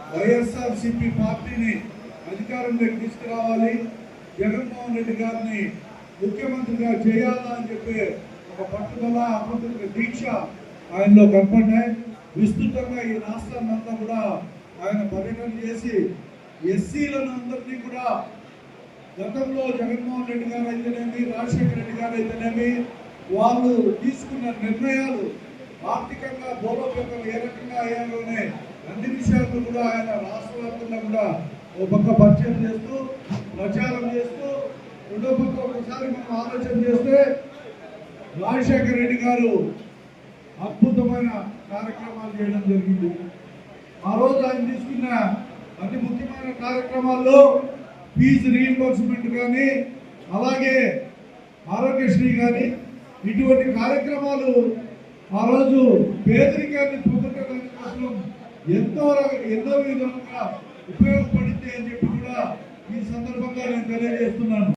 వైఎస్ఆర్సిపి పార్టీని అధికారంలోకి తీసుకురావాలి. జగన్మోహన్ రెడ్డి గారిని ముఖ్యమంత్రిగా చేయాలా అని చెప్పి ఒక పట్టుదల అపంత్రిక దీక్ష ఆయనలో కనపడ్డాయి. విస్తృతంగా ఈ రాష్ట్రాన్ని అంతా కూడా ఆయన పర్యటన చేసి ఎస్సీలను అందరినీ కూడా గతంలో జగన్మోహన్ రెడ్డి గారు అయితేనేమి రాజశేఖర రెడ్డి గారు అయితేనేమి వాళ్ళు తీసుకున్న నిర్ణయాలు ఆర్థికంగా బలోపేతం ఏ రకంగా అయ్యాలోనే అన్ని విషయాలను కూడా ఆయన రాష్ట్ర వ్యాప్తంగా కూడా ఒక పక్క పరిచయం చేస్తూ ప్రచారం చేస్తూ రెండో పక్క ఒకసారి మనం ఆలోచన చేస్తే రాజశేఖర రెడ్డి గారు అద్భుతమైన కార్యక్రమాలు చేయడం జరిగింది. ఆ రోజు ఆయన తీసుకున్న అతి ముఖ్యమైన కార్యక్రమాల్లో ఫీజు రీఎంబర్స్మెంట్ కానీ అలాగే ఆరోగ్యశ్రీ కానీ ఇటువంటి కార్యక్రమాలు ఆ రోజు పేదరికాన్ని పోగొట్టడానికి ఎంతో ఎన్నో విధంగా ఉపయోగపడింది అని చెప్పి కూడా ఈ సందర్భంగా నేను తెలియజేస్తున్నాను.